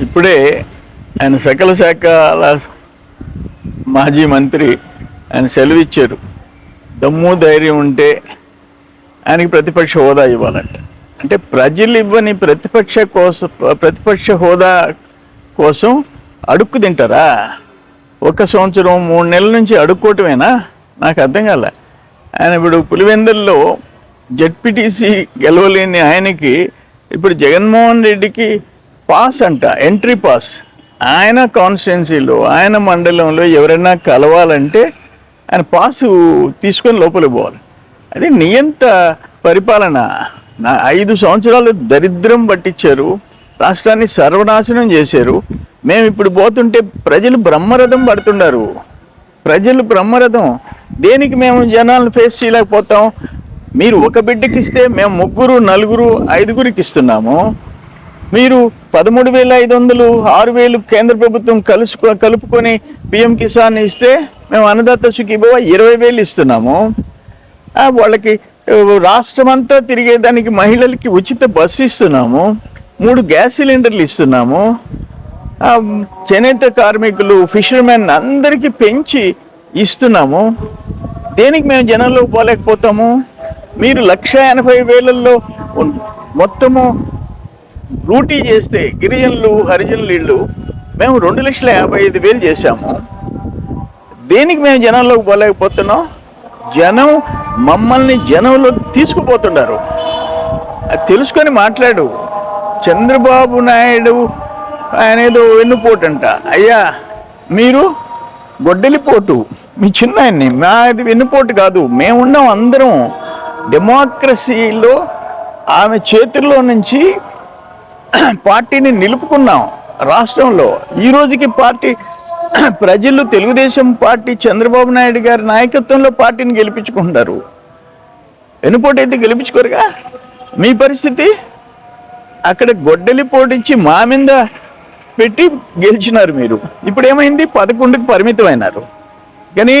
ఇప్పుడే ఆయన సకల శాఖల మాజీ మంత్రి ఆయన సెలవిచ్చారు. దమ్ము ధైర్యం ఉంటే ఆయనకి ప్రతిపక్ష హోదా ఇవ్వాలంట. అంటే ప్రజలు ఇవ్వని ప్రతిపక్ష కోసం ప్రతిపక్ష హోదా కోసం అడుక్కు తింటారా? ఒక సంవత్సరం మూడు నెలల నుంచి అడుక్కోవటమేనా? నాకు అర్థం కాల. ఆయన ఇప్పుడు పులివెందుల్లో జడ్పీటీసీ గెలవలేని ఆయనకి ఇప్పుడు జగన్మోహన్ రెడ్డికి పాస్ అంట ఎంట్రీ పాస్. ఆయన కాన్స్టిట్యున్సీలో ఆయన మండలంలో ఎవరైనా కలవాలంటే ఆయన పాసు తీసుకొని లోపలికి పోవాలి. అది నియంత పరిపాలన. నా ఐదు సంవత్సరాలు దరిద్రం పట్టించారు. రాష్ట్రాన్ని సర్వనాశనం చేశారు. మేము ఇప్పుడు పోతుంటే ప్రజలు బ్రహ్మరథం పడుతున్నారు. ప్రజలు బ్రహ్మరథం. దేనికి మేము జనాలను ఫేస్ చేయలేకపోతాం? మీరు ఒక బిడ్డకి ఇస్తే మేము ముగ్గురు నలుగురు ఐదుగురికి ఇస్తున్నాము. మీరు పదమూడు వేల ఐదు వందలు ఆరు వేలు కేంద్ర ప్రభుత్వం కలుసుకో కలుపుకొని పిఎం కిసాన్ ఇస్తే మేము అన్నదాత సుఖీభవ ఇరవై వేలు ఇస్తున్నాము. వాళ్ళకి రాష్ట్రమంతా తిరిగేదానికి మహిళలకి ఉచిత బస్సు ఇస్తున్నాము. మూడు గ్యాస్ సిలిండర్లు ఇస్తున్నాము. చేనేత కార్మికులు ఫిషర్మెన్ అందరికీ పెంచి ఇస్తున్నాము. దేనికి మేము జనంలో పోలేకపోతాము? మీరు లక్ష ఎనభై వేలల్లో మొత్తము రూటీ చేస్తే గిరిజనులు హరిజనులు ఇళ్ళు మేము రెండు లక్షల యాభై ఐదు వేలు చేశాము దేనికి మేము జనంలోకి పోలేకపోతున్నాం? జనం మమ్మల్ని జనంలోకి తీసుకుపోతున్నారు. అది తెలుసుకొని మాట్లాడు. చంద్రబాబు నాయుడు ఆయన ఏదో అంట అయ్యా మీరు గొడ్డలిపోటు. మీ చిన్న ఆయన్ని మాది వెన్నుపోటు కాదు. మేమున్నాం అందరం. డెమోక్రసీలో ఆమె చేతుల్లో నుంచి పార్టీని నిలుపుకున్నాం. రాష్ట్రంలో ఈ రోజుకి పార్టీ ప్రజలు తెలుగుదేశం పార్టీ చంద్రబాబు నాయుడు గారి నాయకత్వంలో పార్టీని గెలిపించుకుంటారు ఎన్నుపోటీ అయితే గెలిపించుకోరుగా? మీ పరిస్థితి? అక్కడ గొడ్డలి పోటించి మా మీద పెట్టి గెలిచినారు మీరు. ఇప్పుడు ఏమైంది? పదకొండుకి పరిమితమైనారు. కానీ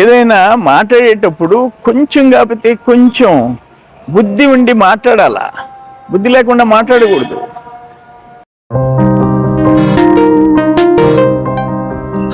ఏదైనా మాట్లాడేటప్పుడు కొంచెం కాకపోతే కొంచెం బుద్ధి ఉండి మాట్లాడాలా? బుద్ధి లేకుండా మాట్లాడకూడదు.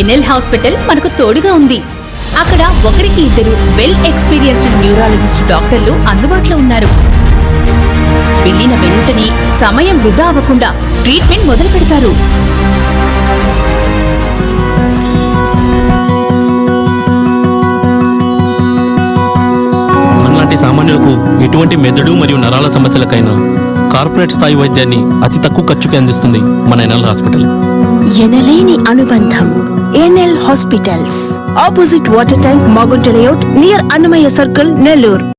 ఎన్ఎల్ హాస్పిటల్ మనకు తోడుగా ఉంది. అక్కడ ఒకరికి ఇద్దరు వెల్ ఎక్స్పీరియన్స్డ్ న్యూరాలజిస్ట్ డాక్టర్లు అందుబాటులో ఉన్నారు. వెళ్ళిన వెంటనే సమయం వృధా అవ్వకుండా ట్రీట్మెంట్ మొదలు పెడతారు. మనలాంటి సామాన్యులకు ఎటువంటి మెదడు మరియు నరాల సమస్యలకైనా కార్పొరేట్ స్థాయి వైద్యాన్ని అతి తక్కువ ఖర్చుకి అందిస్తుంది మన ఎన్ఎల్ హాస్పిటల్. ఎనలేని అనుబంధం NL hospitals. Opposite water tank Magunta layout near Annamayya circle Nellore.